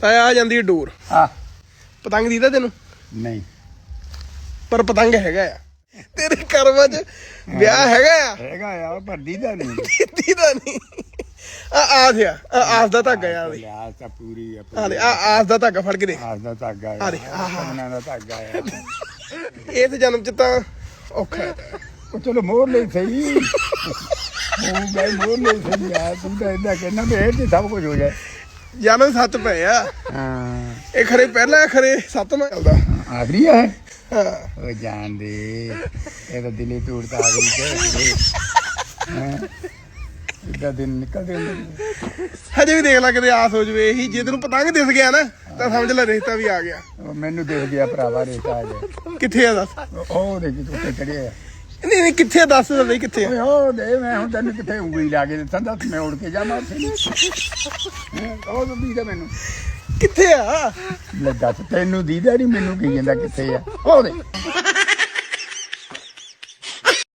ਤਾਂ ਆ ਜਾਂਦੀ ਹੈ ਡੋਰ। ਆ ਪਤੰਗ ਦੀਦਾ ਤੈਨੂੰ? ਨਹੀਂ। ਪਰ ਪਤੰਗ ਹੈਗਾ ਆ। ਤੇਰੇ ਕਰਮਾਂ 'ਚ ਵਿਆਹ ਹੈਗਾ ਆ? ਹੈਗਾ ਆ ਪਰ ਦੀਦਾ ਨਹੀਂ। ਦੀਦਾ ਨਹੀਂ। ਆ ਆਸ ਆ ਆ ਆਸ ਦਾ ਧਾਗਾ ਆ ਵੇ ਲਿਆ ਤਾਂ ਪੂਰੀ ਆ ਆ ਆ। ਆਸ ਦਾ ਧਾਗਾ ਫੜ ਕੇ ਦੇ ਆਸ ਦਾ ਧਾਗਾ ਆ ਆ ਦੇ, ਆਹ। ਸਪਨਾ ਦਾ ਧਾਗਾ ਆ। ਇਸ ਜਨਮ 'ਚ ਤਾਂ ਔਖਾ ਹੈ। ਉਹ ਚਲੋ ਮੋਰ ਲਈ ਸਹੀ। ਉਹ ਗਏ ਮੋਰ ਲਈ ਸਹੀ ਆ ਤੂੰ ਤਾਂ ਇਦਾਂ ਕਹਿਣਾ ਵੀ ਇਹ ਤੇ ਸਭ ਕੁਝ ਹੋ ਜਾਏ। ਜਨਮ ਸੱਤ ਪਏ ਆ। ਹਾਂ। ਇਹ ਖਰੇ ਪਹਿਲਾ ਖਰੇ ਸੱਤਵਾਂ ਚੱਲਦਾ। ਆਖਰੀ? ਹਾਂ। ਉਹ ਜਾਣਦੇ ਇਹ ਤਾਂ ਦਿਲੇ ਟੁੱਟਦਾ ਆਖਰੀ ਤੇ। ਇਦਾਂ ਦਿਨ ਨਿਕਲਦੇ ਹੁੰਦੇ। ਹਜੇ ਵੀ ਦੇਖ ਲੈ ਕਿਤੇ ਆਸ ਹੋ ਜਵੇ ਇਹੀ ਜੇ ਤੈਨੂੰ ਪਤੰਗ ਦਿਸ ਗਿਆ ਨਾ ਤਾਂ ਸਮਝ ਲੈ ਰਿਸ਼ਤਾ ਵੀ ਆ ਗਿਆ। ਮੈਨੂੰ ਦੇਖ ਗਿਆ ਭਰਾਵਾ ਰੇਤਾ ਆ ਗਿਆ ਕਿੱਥੇ ਆ ਦੱਸ? ਉਹ ਦੇ ਕਿ ਉੱਤੇ ਚੜਿਆ ਨਹੀਂ ਨਹੀਂ ਕਿੱਥੇ ਦੱਸ ਤਾਂ ਬਈ ਕਿੱਥੇ ਓਏ ਉਹ ਦੇ ਮੈਂ ਹੁਣ ਤੈਨੂੰ ਕਿੱਥੇ ਉਂਗਲੀ ਲਾ ਕੇ ਦੱਸਾਂ ਦੱਸ ਮੈਂ ਉੜ ਕੇ ਜਾਵਾਂ ਉੱਥੇ ਹੈਂ, ਉਹ ਤਾਂ ਦੀਦਾ ਮੈਨੂੰ। ਕਿੱਥੇ ਆ? ਲੈ ਦੱਸ ਤੈਨੂੰ ਦੀਦਾ ਨਹੀਂ ਮੈਨੂੰ ਕੀ ਜਾਂਦਾ ਕਿੱਥੇ ਆ? ਉਹ ਦੇ।